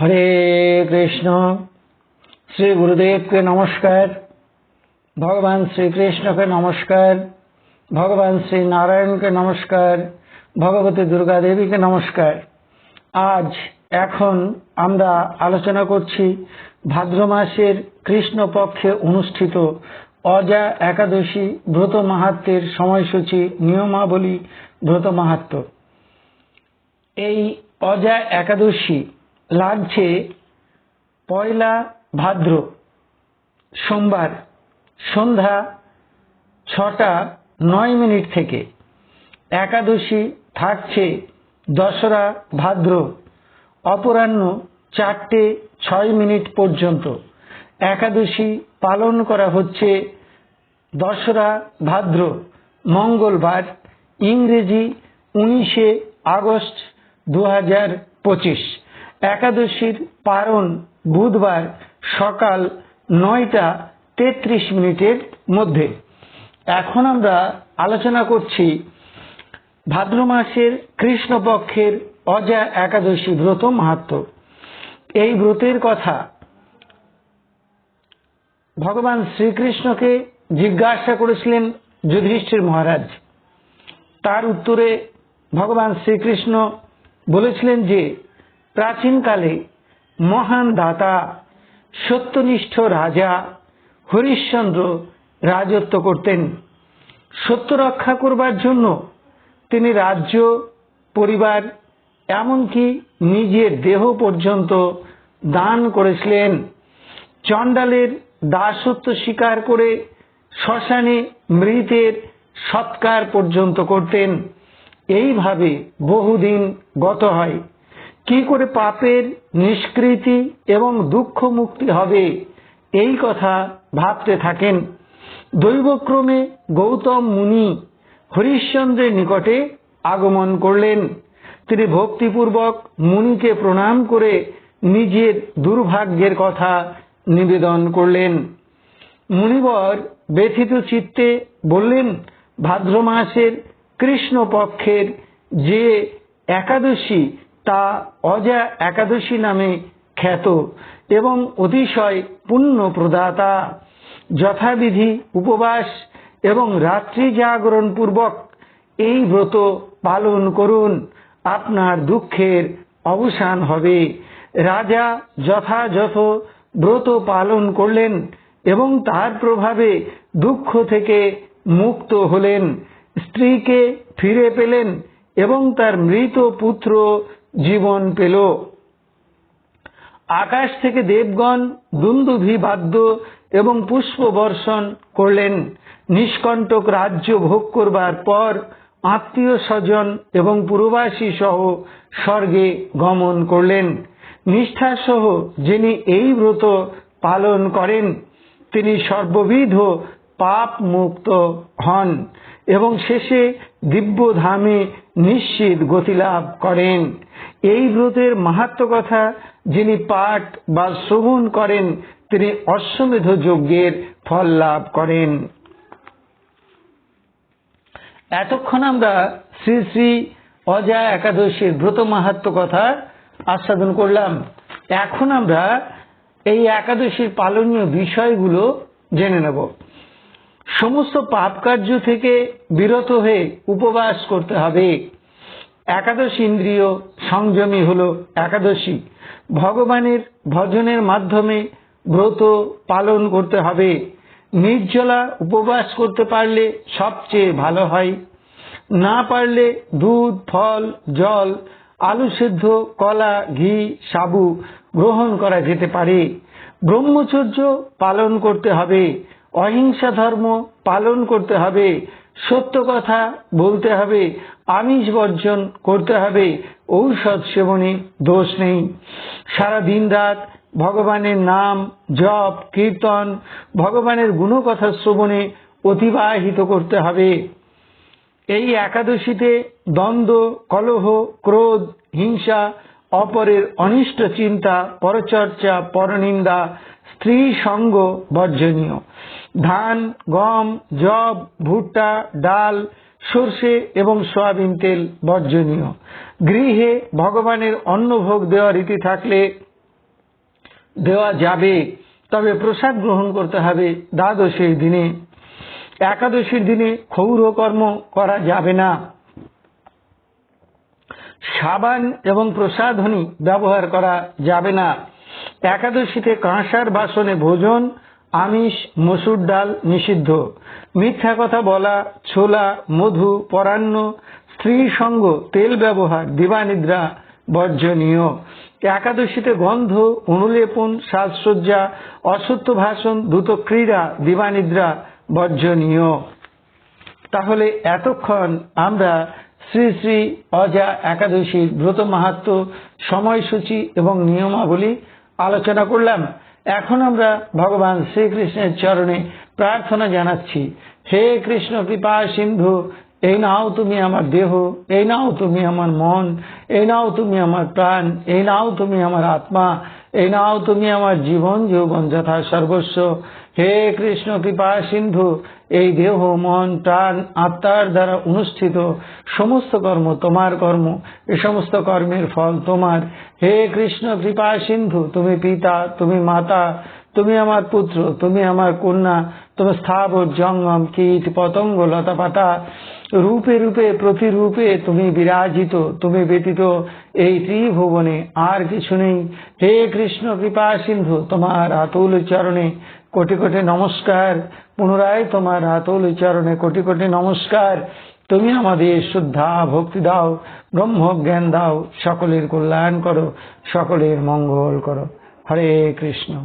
হরে কৃষ্ণ। শ্রী গুরুদেবকে নমস্কার। ভগবান শ্রীকৃষ্ণকে নমস্কার। ভগবান শ্রী নারায়ণকে নমস্কার। ভগবতী দুর্গা দেবীকে নমস্কার। আজ এখন আমরা আলোচনা করছি ভাদ্র মাসের কৃষ্ণ পক্ষে অনুষ্ঠিত অজা একাদশী ব্রত মাহাত্মের সময়সূচি নিয়মাবলী ব্রত মাহাত্ম। এই অজা একাদশী লাগছে পয়লা ভাদ্র, সোমবার, সন্ধ্যা ছটা নয় মিনিট থেকে। একাদশী থাকছে দশরা ভাদ্র, অপরাহ্ন চারটে ছয় মিনিট পর্যন্ত। একাদশী পালন করা হচ্ছে দশরা ভাদ্র, মঙ্গলবার, ইংরেজি উনিশে আগস্ট দু হাজার পঁচিশ। একাদশীর পারণ বুধবার সকাল নয়টা তেত্রিশ মিনিটের মধ্যে। এখন আমরা আলোচনা করছি ভাদ্র মাসের কৃষ্ণপক্ষের অজা একাদশী ব্রত মাহাত্ম। এই ব্রতের কথা ভগবান শ্রীকৃষ্ণকে জিজ্ঞাসা করেছিলেন যুধিষ্ঠির মহারাজ। তার উত্তরে ভগবান শ্রীকৃষ্ণ বলেছিলেন যে প্রাচীনকালে মহান দাতা, সত্যনিষ্ঠ রাজা হরিশ্চন্দ্র রাজত্ব করতেন। সত্য রক্ষা করবার জন্য তিনি রাজ্য, পরিবার, এমনকি নিজের দেহ পর্যন্ত দান করেছিলেন। চণ্ডালের দাসত্ব স্বীকার করে শ্মশানে মৃতের সৎকার পর্যন্ত করতেন। এইভাবে বহুদিন গত হয়। কি করে পাপের নিষ্কৃতি এবং দুঃখ মুক্তি হবে? এই কথা ভাবতে থাকেন। দৈবক্রমে গৌতম মুনি হরিশ্চন্দ্রের নিকটে আগমন করলেন। তিনি ভক্তিপূর্বক মুনিকে প্রণাম করে নিজের দুর্ভাগ্যের কথা নিবেদন করলেন। মুনিবর ব্যথিত চিত্তে বললেন ভাদ্র মাসের কৃষ্ণ পক্ষের যে একাদশী তা অজা একাদশী নামে খ্যাত এবং অতিশয় পুণ্য প্রদাতা। যথাবিধি উপবাস এবং রাত্রি জাগরণ পূর্বক এই ব্রত পালন করুন। আপনার দুঃখের অবসান হবে। রাজা যথাযথ ব্রত পালন করলেন এবং তার প্রভাবে দুঃখ থেকে মুক্ত হলেন। স্ত্রীকে ফিরে পেলেন এবং তার মৃত পুত্র জীবন পেল। আকাশ থেকে দেবগণ দুন্দুভি বাদ্য এবং পুষ্প বর্ষণ করলেন। নিষ্কণ্টক রাজ্য ভোগ করবার পর আত্মীয় স্বজন এবং পুরবাসী সহ স্বর্গে গমন করলেন। নিষ্ঠা সহ যিনি এই ব্রত পালন করেন, তিনি সর্ববিধ পাপ মুক্ত হন এবং শেষে দিব্য ধামে নিশ্চিত গতিলাভ করেন। এই ব্রতের মাহাত্ম কথা যিনি পাঠ বা শ্রবণ করেন, তিনি অশ্বমেধ যজ্ঞের ফল লাভ করেন। এতক্ষণ আমরা শ্রী শ্রী অজা একাদশীর ব্রত মাহাত্ম কথা আস্বাদন করলাম। এখন আমরা এই একাদশীর পালনীয় বিষয়গুলো জেনে নেব। সমস্ত পাপ কার্য থেকে বিরত হয়ে উপবাস করতে হবে। একাদশ ইন্দ্রিয় সংযমী হল একাদশী। ভগবানের ভজনের মাধ্যমে ব্রত পালন করতে হবে। নির্জলা উপবাস করতে পারলে সবচেয়ে ভালো হয়। না পারলে দুধ, ফল, জল, আলু সেদ্ধ, কলা, ঘি, সাবু গ্রহণ করা যেতে পারে। ব্রহ্মচর্য পালন করতে হবে। অহিংসা ধর্ম পালন করতে হবে। সত্য কথা বলতে হবে, আমিষ বর্জন করতে হবে, ঔষধ সেবনে দোষ নেই। সারা দিন রাত ভগবানের নাম জপ, কীর্তন, ভগবানের গুণকথা শ্রবণে অতিবাহিত করতে হবে। এই একাদশীতে দ্বন্দ্ব, কলহ, ক্রোধ, হিংসা, অপরের অনিষ্ট চিন্তা, পরচর্চা, পরনিন্দা, স্ত্রী সঙ্গ বর্জনীয়। ধান, গম জব ভুট্টা, ডাল, সর্ষে এবং সয়াবিন তেল বর্জনীয়। গৃহে ভগবানের অন্নভোগ দেওয়া রীতি থাকলে দেওয়া যাবে, তবে প্রসাদ গ্রহণ করতে হবে দ্বাদশীর দিনে। একাদশীর দিনে ক্ষৌর কর্ম করা যাবে না। সাবান এবং প্রসাধনী ব্যবহার করা যাবে না। একাদশীতে কাঁসার বাসনে ভোজন আমিষ, মসুর ডাল নিষিদ্ধ। মিথ্যা কথা বলা, ছোলা, মধু, পরান্ন স্ত্রী সঙ্গ, তেল ব্যবহার, দিবানিদ্রা বর্জনীয়। একাদশীতে গন্ধ, অনুলেপন, সাজসজ্জা, অসত্য ভাষণ, দ্রুত ক্রীড়া, দিবানিদ্রা বর্জনীয়। তাহলে এতক্ষণ আমরা শ্রী শ্রী অজা একাদশীর ব্রত মাহাত্ম, সময়সূচি এবং নিয়মাবলী আলোচনা করলাম। এখন আমরা ভগবান শ্রীকৃষ্ণের চরণে প্রার্থনা জানাচ্ছি, হে কৃষ্ণ কৃপা সিন্ধু, এই নাও তুমি আমার দেহ, এই নাও তুমি আমার মন, এই নাও তুমি আমার প্রাণ, এই নাও তুমি আমার আত্মা, এই নাও তুমি আমার জীবন, যৌবন যথা সর্বস্ব। হে কৃষ্ণ কৃপা সিন্ধু, এই দেহ, মন, প্রাণ, আত্মার দ্বারা অনুষ্ঠিত সমস্ত কর্ম তোমার কর্ম, এ সমস্ত কর্মের ফল তোমার। হে কৃষ্ণ কৃপা সিন্ধু, তুমি পিতা, তুমি মাতা, তুমি আমার পুত্র, তুমি আমার কন্যা, তুমি স্থাবর জঙ্গম, কীট, পতঙ্গ লতা পাতা রূপে রূপে, প্রতিরূপে তুমি বিরাজিত, তুমি ব্যতীত এই ত্রিভুবনে আর কিছু নেই। হে কৃষ্ণ কৃপা সিন্ধু, তোমার আতুল চরণে কোটি কোটি নমস্কার। পুনরায় তোমার আতুল চরণে কোটি কোটি নমস্কার। তুমি আমাদের শ্রদ্ধা, ভক্তি দাও ব্রহ্ম জ্ঞান দাও, সকলের কল্যাণ করো, সকলের মঙ্গল করো। হরে কৃষ্ণ।